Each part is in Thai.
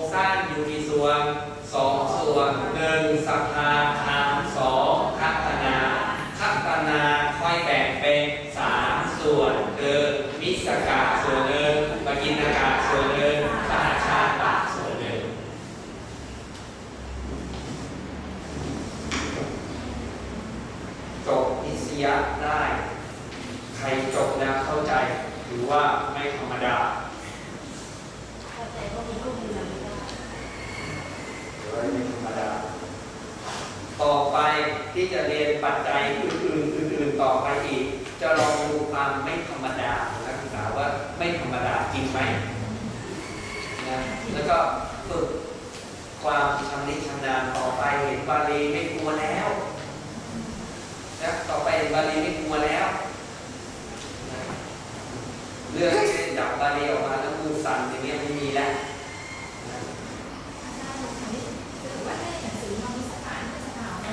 รงสร้างอยู่กี่ส่วนสองส่วนหนึ่งสัพพาคามสองคัตนาคัตนาค่อยแบ่งเป็นสามส่วนคือมิสกาส่วนหนึ่งปกินากาส่วนหนึ่งสหชาตะส่วนหนึ่งจบนิสยะได้ ใครจบแล้วเข้าใจถือว่าไม่ธรรมดา เข้าใจว่ามีลูกมีหลานไม่ได้ หรือว่าไม่ธรรมดา ต่อไปที่จะเรียนปัจจัยอื่นๆอื่นๆต่อไปอีก จะลองดูความไม่ธรรมดาของนักศึกษาว่าไม่ธรรมดาจริงไหมนะแล้วก็ฝึกความชำนิชำนาญต่อไปเห็นบาลีไม่กลัวแล้วนะต่อไปเห็นบาลีไม่กลัวแล้วนะเรื่องที่จับบาลีออกมาแล้วมือสั่นอย่างเงี้ยไม่มีแล้วนะ อาจารย์ถามนิดคือว่าในหนังสือมันมีสถานสถานใน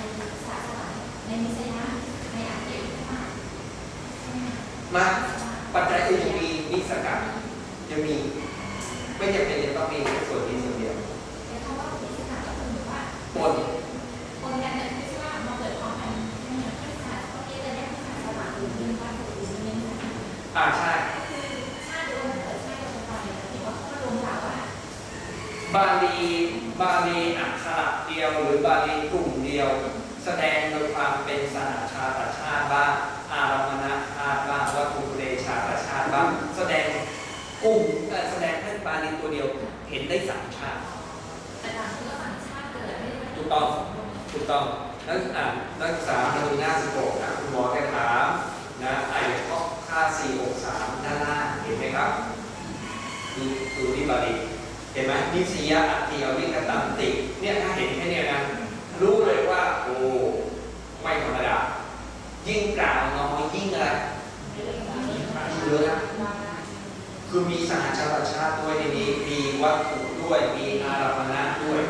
ศาสนาในนิสัยนะในอาเกตมากใช่ไหม มาปัจจัยอื่นยังมีนิสกัดยังมี ไม่จำเป็นจะต้องมีแค่ส่วนนี้ส่วนเดียว แต่คำว่านิสกัดก็คือว่า ปน คนกันเนี่ยไม่ใช่ว่ามาเกิดพร้อมกันใช่ไหมที่ศาสตร์เขาเรียกกันเนี่ยที่ศาสตร์สว่างหรือเรื่องว่าหรือเรื่องนี้ อ่าใช่ ก็คือชาติเดียวกันเกิดชาติเดียวกันตายเนี่ยถือว่าเขารวมกล่าวว่า บาลีบาลีอักขระเดียวหรือบาลีกลุ่มเดียว แสดงโดยความเป็นสหชาติชาติบ้างอารมณชาติบ้างวัตถุเรชาติชาติบ้างแสดงกลุ่มเอ่อแสดงแค่บาลีตัวเดียวเห็น ได้สามชาติแต่ต่างคือว่าต่างชาติเกิดไม่ได้ถูกต้องถูกต้องนักอ่านนักศึกษามาดูหน้า16นะคุณหมอแกถามนะไอ้ข้อค่า463ด้านล่างเห็นไหมครับดูดูที่บาลีเห็นไหมนิสยาอัตติอวิกตันติเนี่ยถ้าเห็นแค่เนี้ยนะรู้เลยว่าโอ้ไม่ธรรมดายิ่งกล่าวน้อยยิ่งอะไรยิ่งเยอะนะ คือมีสหชาติชาติด้วยในนี้มีวัตถุด้วยมีอารมณะด้วย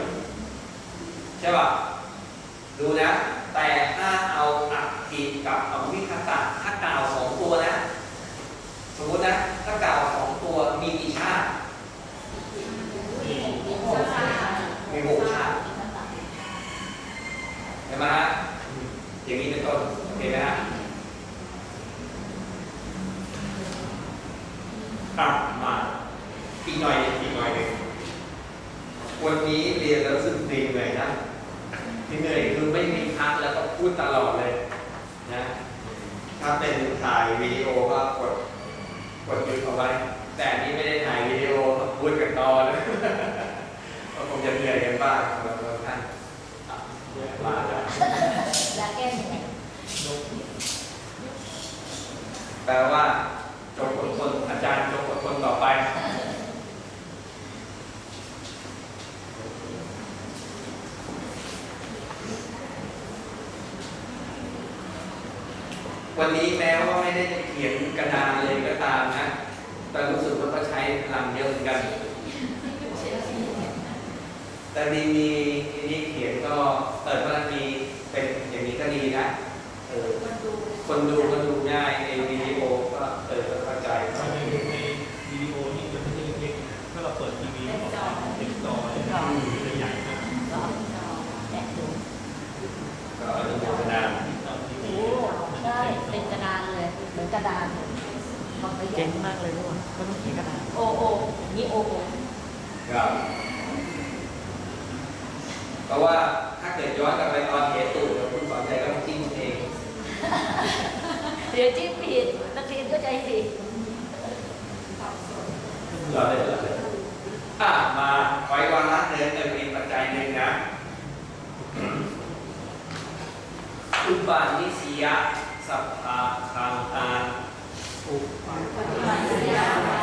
ใช่ป่ะดูนะ แต่ถ้าเอาอัตถิกับอวิคตะถ้ากล่าวสองตัวนะสมมตินะถ้ากล่าวสองตัวมีกี่ชาติมีหกชาติเห็นไหมฮะอย่างนี้เป็นต้นเห็นไหมฮะกลับมาอีก หน่อยหนึ่งอีกหน่อยหนึ่งวันนี้เรียนแล้วรู้สึกเหนื่อยนะที่เหนื่อยคือไม่มีพักแล้วก็พูดตลอดเลยนะถ้าเป็นถ่ายวิดีโอก็กดกดหยุดเอาไว้ แต่อันนี้ไม่ได้ถ่ายวิดีโอพูดกันต่อเลยก็คงจะเหนื่อยกันบ้างสำหรับบางท่านอะมาแล้วและแก้ยังไงแปลว่าจงอดทนอาจารย์จงอดทนต่อไป วันนี้แม้ว่าไม่ได้เขียนกระดานเลยก็ตามนะแต่รู้สึกว่าก็ใช้พลังเยอะเหมือนกัน แต่ดีมีนี่เขียนก็เปิดพลังมีเป็นอย่างนี้ก็ดีนะ เออ คนดูคนดูก็ดูง่ายในวิดีโอก็เออเข้าใจ ในในวิดีโอนี่มันไม่ใช่เล็กๆถ้าเราเปิดทีวีออกมาเต็มจอเลยนะมันจะใหญ่มาก ร้องจอแดดดู ก็อนุโมทนา ตอนทีวี โอ้ใช่เป็นกระดานเลย เหมือนกระดานบอกไป เก่งมากเลยลูกไม่ต้องเขียนกระดาษโอโอนี่โอโอครับเพราะว่าถ้าเกิดย้อนกลับไปตอนเหตุตูดเดี๋ยวคุณสอนใจก็ต้องจิ้มเองเดี๋ยวจิ้มผิดนักเรียนก็ใจผิดเหรอเลยเหรอเลยอะมาไว้วาระเดินเดินมีปัจจัยหนึ่งนะอุปาณิสยสัพพาคางตา อุปาปฏิบัติยาปา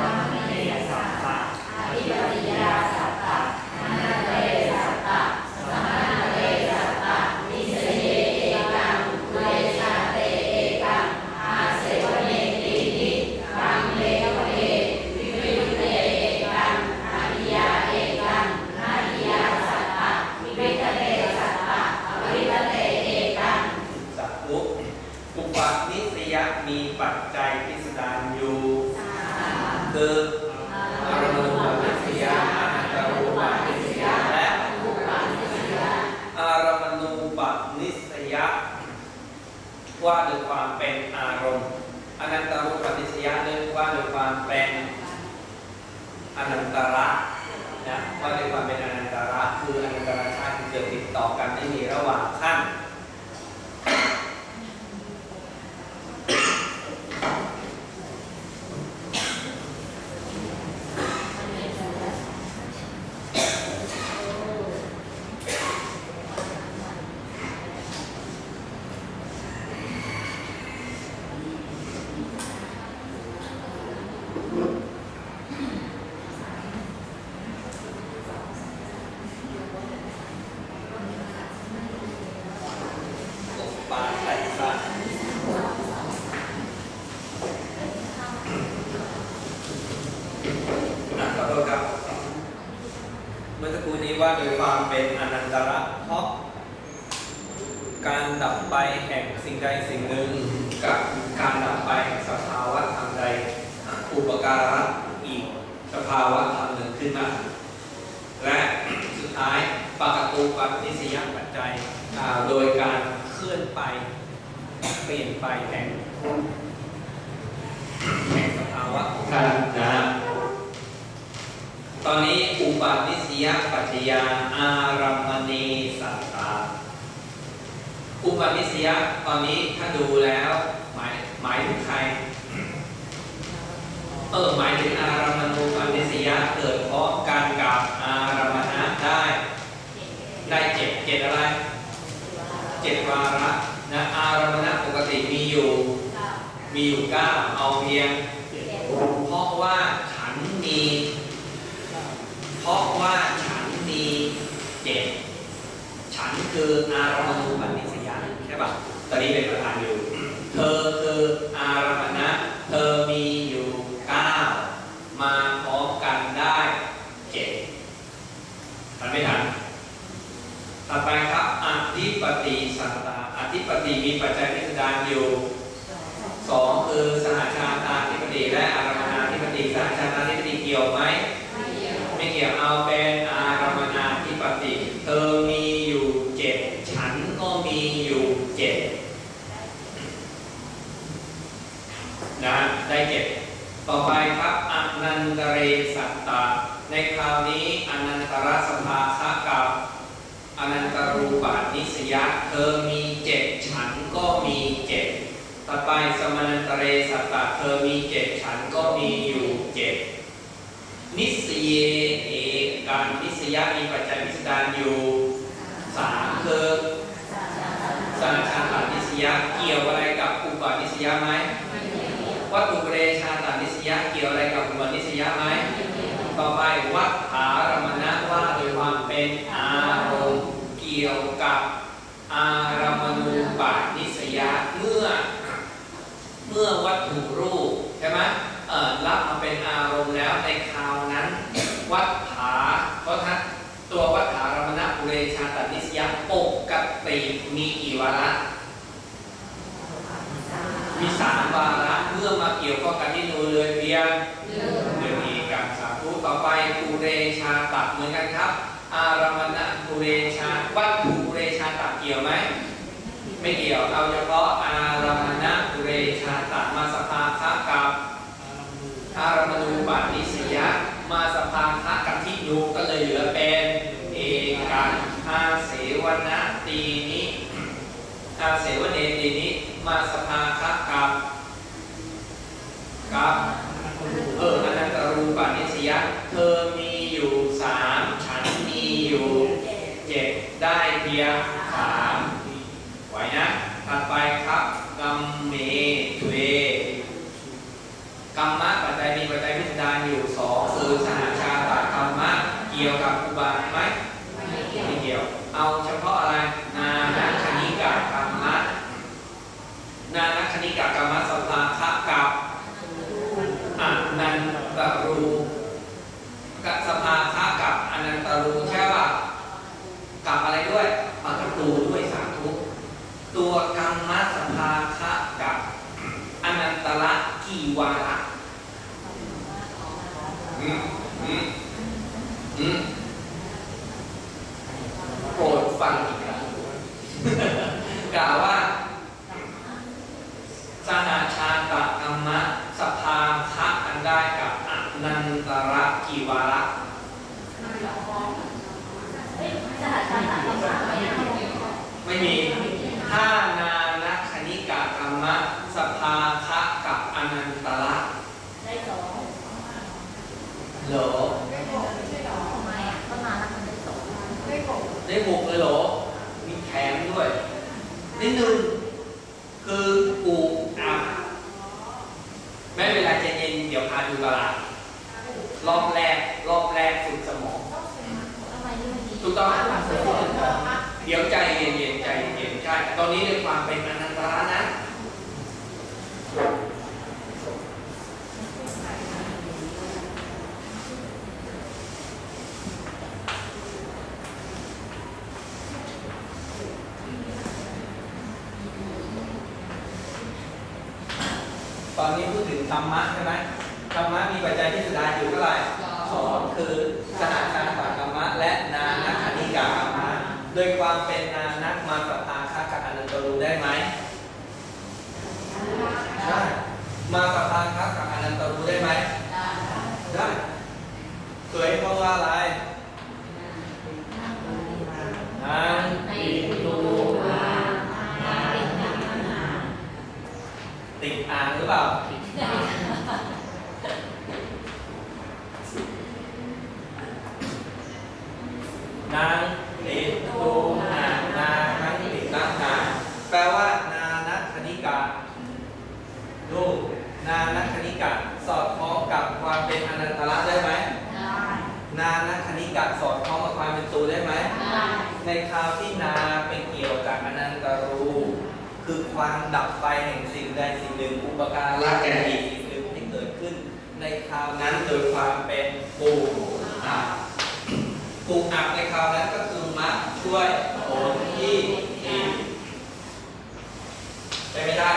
อามิเนสัตตะอภิปฏิยาสัตตะอนาเลสัตตะสมานาเลสัตตะนิสเยเอกังเวชาเตเอกังอาเสวเนตินิกังเลวเอวิวิยุเตเอกังอาริยาเอกังนาริยาสัตตะวิวิตเตสัตตะอวิตเตเอกัง อ อนันตระนะว่าด้วยความเป็นอนันตระคืออนันตระชาติที่เกิดติดต่อกันไม่มีระหว่างขั้น ปาไตสะนะขอโทษครับ เมื่อสักครู่นี้ว่าโดยความเป็นอนันตระเพราะ การดับไปแห่งสิ่งใดสิ่งหนึ่งกับการดับไปแห่งสภาวะธรรมใดอุปการะอีกสภาวะธรรมหนึ่งขึ้นมาและสุดท้ายปกตูปนิสยปัจจัยโดยการเคลื่อนไปเปลี่ยนไปแห่งแห่งสภาวะของท่านนะตอนนี้อุปนิสยปัจจยาอารัมณีสัต อุปนิสัยตอนนี้ถ้าดูแล้ว หมายหมายถึงใครเออหมายถึงอารัมณูปนิสัยเกิดเพราะการกับอารมณะได้ ได้เจ็ดเจ็ดอะไรเจ็ดวาระนะอารมณะปกติมีอยู่มีอยู่เก้าเอาเพียงเพราะว่าฉันมีเพราะว่าฉันมีเจ็ดฉันคืออารมณูปนิสยาใช่ป่ะ ตอนนี้เป็นประธานอยู่ เธอคืออารมณะเธอมีอยู่เก้ามาพร้อมกันได้เจ็ดทันไม่ทัน ต่อไปครับอธิปติสัตตาอธิปติมีปัจจัยพิสดารอยู่สองคือสหชาตาธิปติและอารมนาธิปติสหชาตาธิปติเกี่ยวไหม ไม่เกี่ยวเอาเป็นอารมนาธิปติเธอมีอยู่เจ็ดฉันก็มีอยู่เจ็ดนะได้เจ็ดต่อไปครับอนันตเรสัตตาใน คราวนี้อนันตรสภาคะกับอนันตรูปานิสยะเธอมีเจ็ดฉันก็มีเจ็ดต่อไปสมานันตเรสัตตะเธอมีเจ็ดฉันก็มีอยู่เจ็ดนิสเยเอการนิสยะมีปัจจัยพิสดารอยู่สามคือสัญชาตานิสยะเกี่ยวอะไรกับอุปานิสยะไหมวัตถุเรชาตานิสยะเกี่ยวอะไรกับอุปานิสยะไหม ต่อไปวัฏฐารมณะว่าโดยความเป็นอารมณ์เกี่ยวกับอารมณูปานิสยาเมื่อ เมื่อวัตถุรูปใช่ไหมเอ่อรับมาเป็นอารมณ์แล้วในคราวนั้น วัฏฐาเพราะท่านตัววัฏฐารมณะปุเรชาตนิสยาปกติมีกี่วาระมีสามวาระเมื่อมาเกี่ยวข้องกันที่นูเลยเพียง เดือนนี้กับสาธุต่อ ไปภูเรชาตัดเหมือนกันครับ อารมณะภูเรชาวัตถุภูเรชาตัดเกี่ยวไหมไม่เกี่ยวเอาเฉพาะอารมณะภูเรชาตัดมาสภาคะกับอารมณูปานิสยะมาสภาคะกับที่นูก็เลยเหลือเป็นเอกันอาเสวนะตีนิอาเสวเนตีนิมาสภาคะกับกับเอออัน สยเธอมีอยู่สามฉันมีอยู่เจ็ดได้เพียงสามไหวนะถัดไปครับกัมเมทเวกรรมะปัจจัยมีปัจจัยพิสดารณาอยู่สองคือสหชาตกรรมะเกี่ยวกับอุบาทไหมไม่เกี่ยว เอาเฉพาะอะไร นานัคณิกากรรมะนานัคณิกากรรมะสภาคะกับ อนันตรูกับสภาคะกับอนันตรูใช่ป่ะกับอะไรด้วยปักตูด้วยสาธุตัวกรรมสภาคะกับอนันตระกี่วาระอืมอืมอืมโปรดฟังอีกครั้ง กล่าวว่า สหชาตกรรมะสภาคะกันได้กับอนันตระกีวาระ หชาติต้องมาไม่ได้ ไม่มี ถ้านานัคณิกากรรมะสภาคะกับอนันตระ ได้สอง เหรอทำไมอะก็มาแล้วมันได้สองได้หกเลยเหรอ มีแถมด้วยนิดนึงคือปูอะไม่เป็นไรใจเย็นเดี๋ยวพาดูตลาดรอบแรก รอบแรกฝึกสมอง ทำไมนี่มันดี ถูกต้องเดี๋ยวใจเย็นๆใจเย็นๆใช่ ตอนนี้ในความเป็นอนันตระนะ ตอนนี้พูดถึงธรรมะใช่ไหมธรรมะมีปัจจัยที่สุดาอยู่เท่าไหร่สองคือสหชาติกรรมะและนานัคณิกากรรมะโดยความ เป็นนานักมาสภาคะกับอนันตรู้ได้ไหมใช่มาสภาคะกับอนันตรู้ได้ไหมได้เคยเพราะว่าอะไรนางในดูมานติดกันาติดอ่างหรือเปล่านางติดตูหานนานังติดตั้งหาแปลว่า นานัคณิกาดูนานัคณิกาสอดคล้องกับความเป็นอนันตระได้ไหม นานัคณิกาสอดคล้องกับความเป็นตูได้ไหม ในคราวที่นาเป็นเกี่ยวกับอนันตรู คือความดับไปแห่งสิ่งใดสิ่งหนึ่งอุปการะแก่อีกสิ่งหนึ่งที่เกิดขึ้น ในคราวนั้นโดยความเป็นปูอับปูอับในคราวนั้นก็คือมักช่วยผลที่อีกเป็นไม่ได้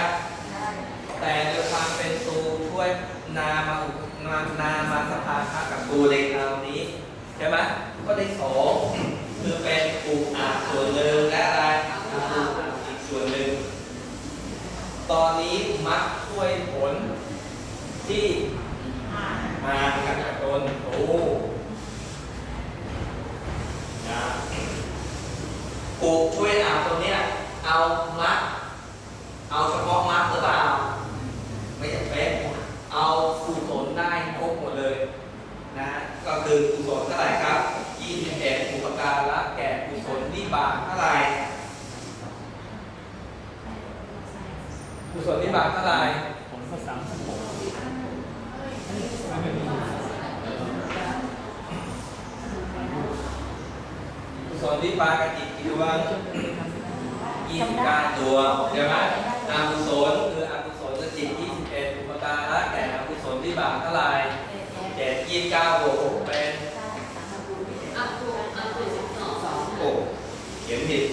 แต่โดยความเป็นตูช่วยนามาอุนานามาสภาค่ากับตูในคราวนี้ ใช่ไหมก็ได้สองคือเป็นปูอับส่วนหนึ่งและอะไรอีกส่วนหนึ่ง ตอนนี้มักช่วยผลที่มากับกระตนโอ้นะปลูช่วยเอาตัวเนี้ยเอามัดเอาเฉพาะมัดหรือเปล่า ไม่จำเป็นเอากุศลได้ครบหมดเลยนะ ก็คือกุศลเท่าไหร่ครับ21อุปการะแก่กุศลวิบากเท่าไหร่กุศลวิบากเท่าไหร่ผมก็สามสิบหกกุศลวิบากกจิตกี่ดวง29ดวใช่ไหมอกุศลคืออกุศลจิต21อุปการะแก่อกุศลวิบากเท่าไหร่7 29บวก6เป็น อัพทูอัพทูสิบสอง โอ้เขียนผิด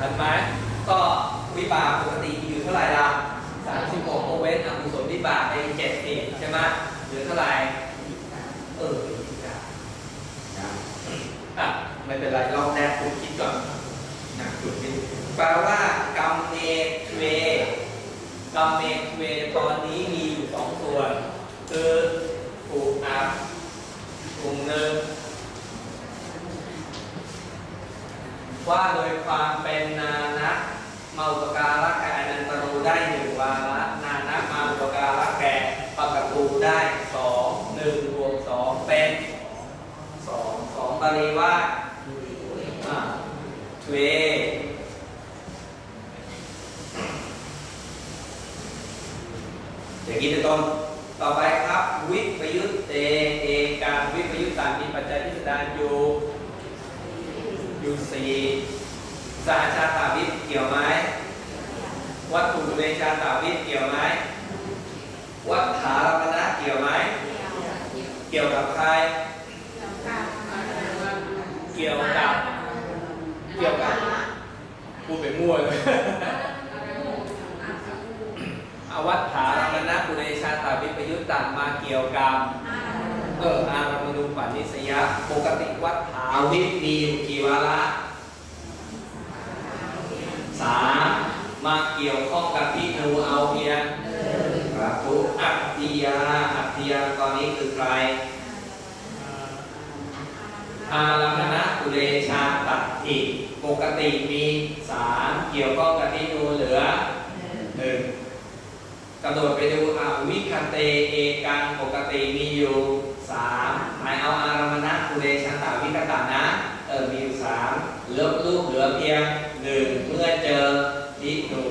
ทันไหมก็วิบากปกติอยู่เท่าไหร่ล่ะ36โมเว้นอกุศลวิบากไป70ใช่ไหมเหลือเท่าไหร่เอออะไม่เป็นไรรอบแรกผมคิดก่อนนะจุดนี้แปลว่ากรรมเนทเวกรรมเนทเวตอนนี้มีอยู่สองส่วน คือถูกอับกลุ่มหนึ่ง ว่าโดยความเป็นนานะมาอุปการะแก่อนันตรูได้หนึ่งวาระนานะมาอุปการะแก่ปกตูได้สองหนึ่งบวกสองเป็นสองสองบาลีว่าอ่าทเวอย่างนี้เป็นต้นต่อไปครับ วิปยุตเตเอการวิปยุตตามมีปัจจัยพิสดารอยู่ ยู่สี่สหชาตาวิทย์เกี่ยวไหมวัตถุเวชาตาวิทย์เกี่ยวไหมวัฏฐารมณะเกี่ยวไหมเกี่ยวกับใคร เกี่ยวกับ เกี่ยวกับพูดไปมั่วเลยอวัฏฐารมณะปุเรชาตาวิปยุตตามาเกี่ยวกับ เอออารมณูปนิสยะปกติวัฏฐาวิทมีอยู่กี่วาระสามมาเกี่ยวข้องกับพินูเอาเพียงสาธุอัตติยาอัตติยาตอนนี้คือใคร อารัมณะกุเลชาตัดอิปกติมีสามเกี่ยวข้องกับพินูเหลือหนึ่งกระโดดไปดูอาวิคเตเอกังปกติมีอยู่ามหมายเอาอารัมณะกุเลชาตาวิคตานะเออมีอยู่สามเหลือรูปเหลือเพียงหนึ่งเมื่อเจอพินู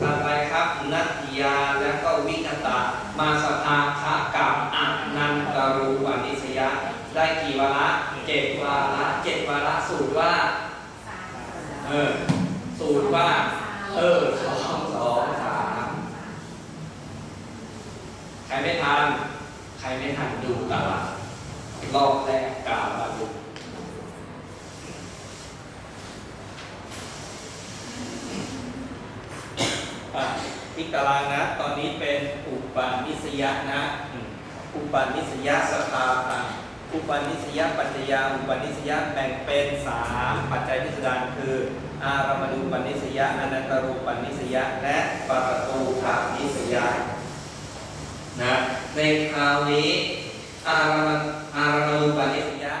ต่อไปครับนัตติยาแล้วก็วิคตามาสภาคะกับอนันตรูปานิสยะได้กี่วาระเจ็ดวาระเจ็ดวาระสูตรว่าเออสูตรว่า เออสองสองสามใครไม่ทันใค รไม่ทันดูตารางรอบแรกกาวบรรลุอีกตารางนะ ตอนนี้เป็นอุปาณิสยนะ อุปาณิสยสภาพังอุปาณิสยปัจจยาอุปาณิสยแบ่งเป็นสามปัจจัยพิสดารคือ อารมณูปนิสยะอนันตรูปนิสยะและปรตูภานิสยะนะ ในคราวนี้ อารามอารามณูปนิสยะ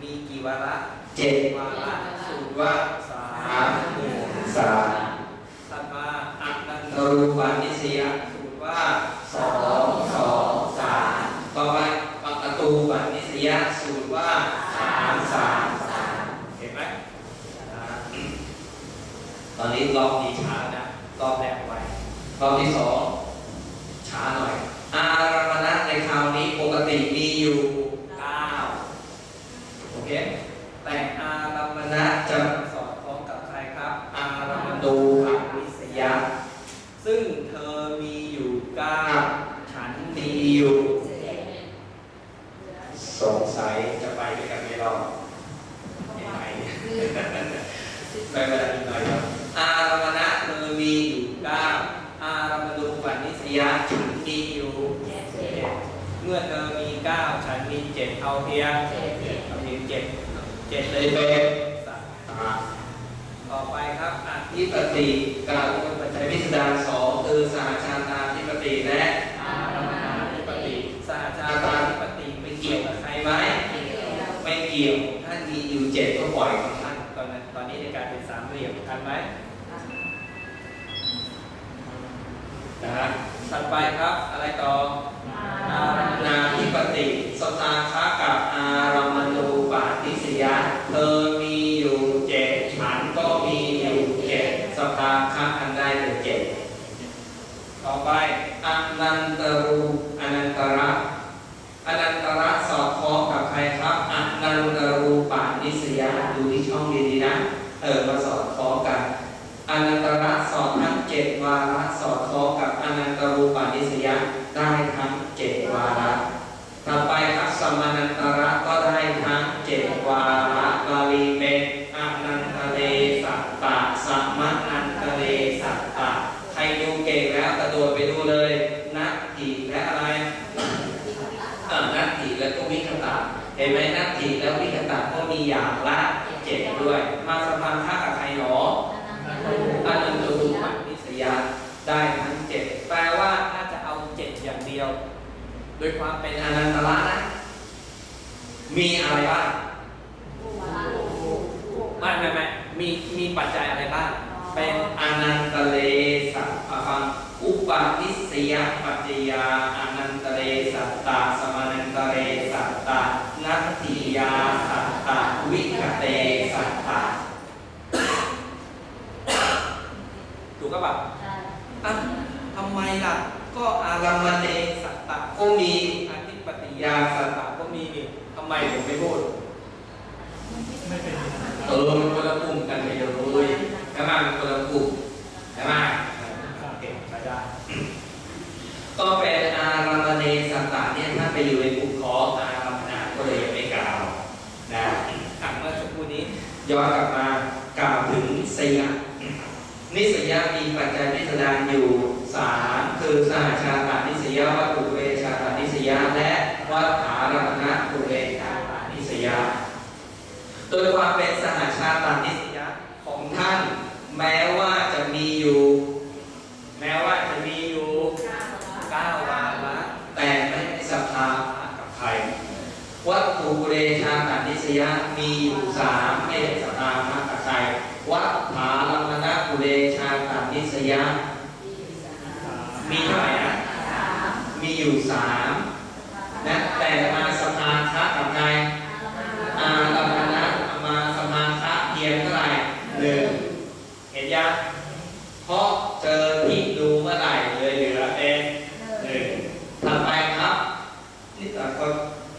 มีกี่วาระเจ็ดวาระสูตรว่าสามหนึ่งสามถัดมาอนันตรูปนิสยะสูตรว่าสองสองสามต่อไปปรตูปนิสยะสูตรว่าสามสามสามเห็นไหมตอนนี้รอบนี้ช้านะรอบแรกไวรอบที่สองช้าหน่อย อารามณะในคราวนี้ปกติมีอยู่เก้าโอเค แต่อารามณะจะสอดคล้องกับใครครับ อารามดูภวิสยะ ซึ่งเธอมีอยู่เก้าฉันมีอยู่สงสัยจะไปด้วยกันไม่รอดเห็นไหม ไปเวลาอีกหน่อยครับอารามณะเธอมีอยู่เก้าอารามณูปนิสยาฉันมีอยู่เจ็ดเมื่อเธอมีเก้าฉันมีเจ็ดเอาเพียงเอาเพียงเจ็ด เจ็ดเลยเป็นสัตตาต่อไปครับอธิปติกล่าวเป็นปัจจัยพิสดารสองคือสหชาตาธิปติและอารามณาธิปติสหชาตาธิปติไปเกี่ยวกับใครไหมไม่เกี่ยวท่านมีอยู่เจ็ดก็ปล่อยของท่านตอนนั้นตอนนี้ในการเป็นสามเหลี่ยมทันไหมนะฮะถัดไปครับอะไรต่ออารามนาธิปติสตาคะกับอารามณูปาทิสยะ เธอมีอยู่เจ็ดฉันก็มีอยู่เจ็ดสตาคะอันได้เป็นเจ็ดต่อไปอนันตรูอนันตระอนันตระสอดคล้องกับใครครับอนันตรูปานิสยาดูที่ช่องดีๆนะเออมาสอดคล้องกันอนันตระสอดทั้งเจ็ดวาระสอดคล้องกับอนันตรูปานิสยาได้ทั้งเจ็ดวาระต่อไปครับสมานันตระก็ได้ทั้งเจ็ดวาระบาลีเป็นอนันตเลสัตตะสมานันตเลสัตตะใครดูเก่งแล้วกระโดดไปดูเลยนักถีและอะไร เอ่อนัตถิแล้วก็วิคตาเห็นไหมนัตถิแล้ววิคตาก็มีอย่างละเจ็ดด้วย มาสมานค่ากับใครหนออนันตรูปนิสยาได้ทั้งเจ็ดแปลว่าถ้าจะเอาเจ็ดอย่างเดียว โด ยความเป็นอนันตระนะ มีอะไรบ้างไม่ไม่ไม่มีมีปัจจัยอะไรบ้าง เป็นอนันตเลสัพฟังอุปาทิสยปัจจยาอนันตเลสัตตาสมานันตเลสัตตานัตติยาสัตตาวิคเตสัตตาถูกก็แบบอะทำไมล่ะ ก็อารามเนสั ตตาก็มีอธิปติยาสัตตาก็มีนี่ทำไมผมไม่พูดไม่เป็นเออมันคนละกลุ่มกันไปเลยใช่ไหมมันคนละกลุ่มใช่ไหมเก่งใช้ได้ก็เป็นอารามเนสัตตะเนี่ยถ้าไปอยู่ในกลุ่มของอารามนาก็เลยยังไม่กล่าวนะอะเมื่อสักครู่นี้ย้อนกลับมา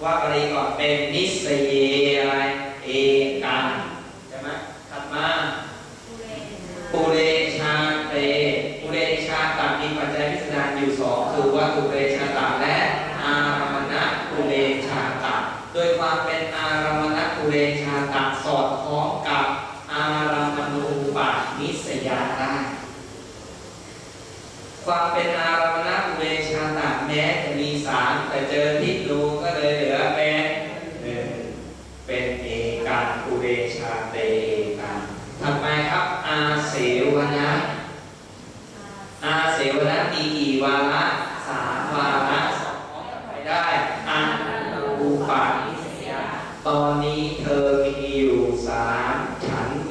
ว่ากรีก่อนเป็นนิสัย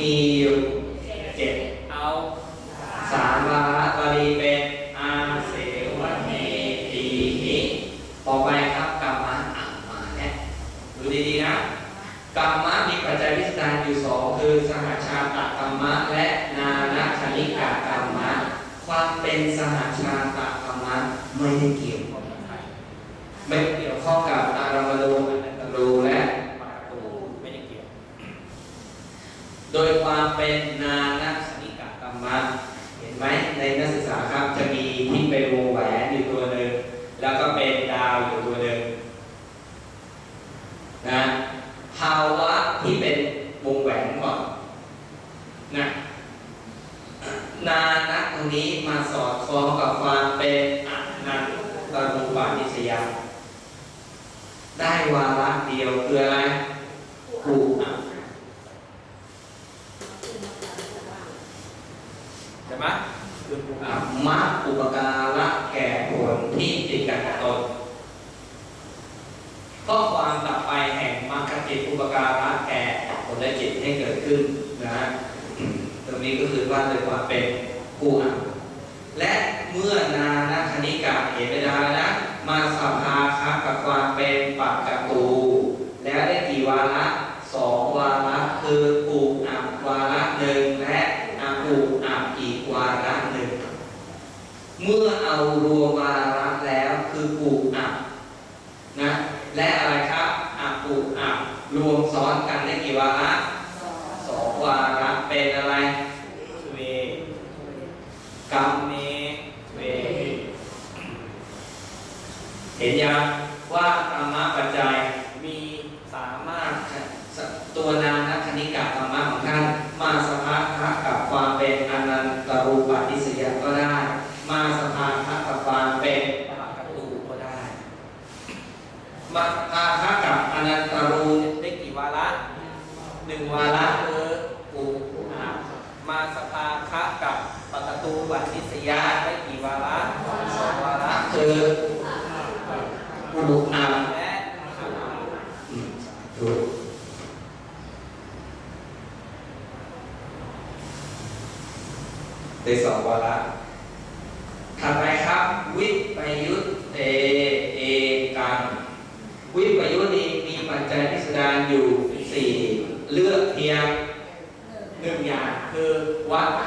e ประตูปานิสยาได้วาระเดียวคืออะไรผูกใช่ไหมมักอุปการะแก่ผลที่จิตกันตนข้อความต่อไปแห่งมรรคจิตอุปการะแก่ผลและจิตให้เกิดขึ้นนะตรงนี้ก็คือว่าโดยความเป็นกูนะและเมื่อนานาคณิกาเห็นไม่ได้ ปากกระตูแล้วได้กี่วาระสองวาระคือปูกอับวาระหนึ่งและอาปูกอักอีกวาระหนึ่งเมื่อเอารวมวาระแล้วคือปูกอับนะและอะไรครับอาปูกอับรวมซ้อนกันได้กี่วาระ quatro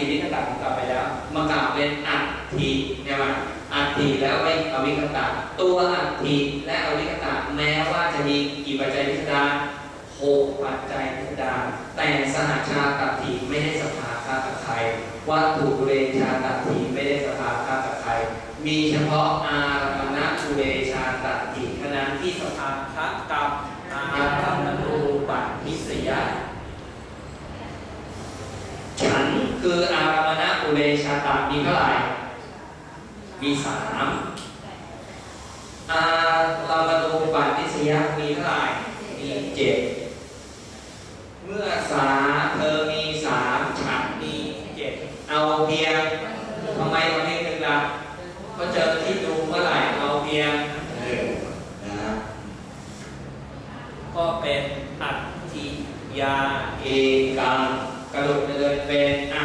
ีนิกตะของเราไปแล้วมากล่าวเป็นอัตถีใช่ไหมอัตถีแล้วไม่อวิคตาตัวอัตถีและอวิคตาแม้ว่าจะมีกี่ปัจจัยพิสดารหกปัจจัยพิสดารแต่สหชาตัตถีไม่ได้สภาคากับใครวัตถุเรชาตัตถีไม่ได้สภาคากับใครมีเฉพาะอารมณะอุเรชาตัตถีเณะที่สภาคะกับอารมณูปนิสยา คืออารามณะอุเบชาตะมีเท่าไหร่ มีสามอารามณูปัติสยามีเท่าไหร่ มีเจ็ดเมื่อสาเธอมีสามฉันมีเจ็ดเอาเพียงทำไมวันนี้หนึ่งละก็เจอที่ดูเมื่อไหร่เอาเพียงก็เป็นอัตติยาเอกังกระดุกเลยเป็นอ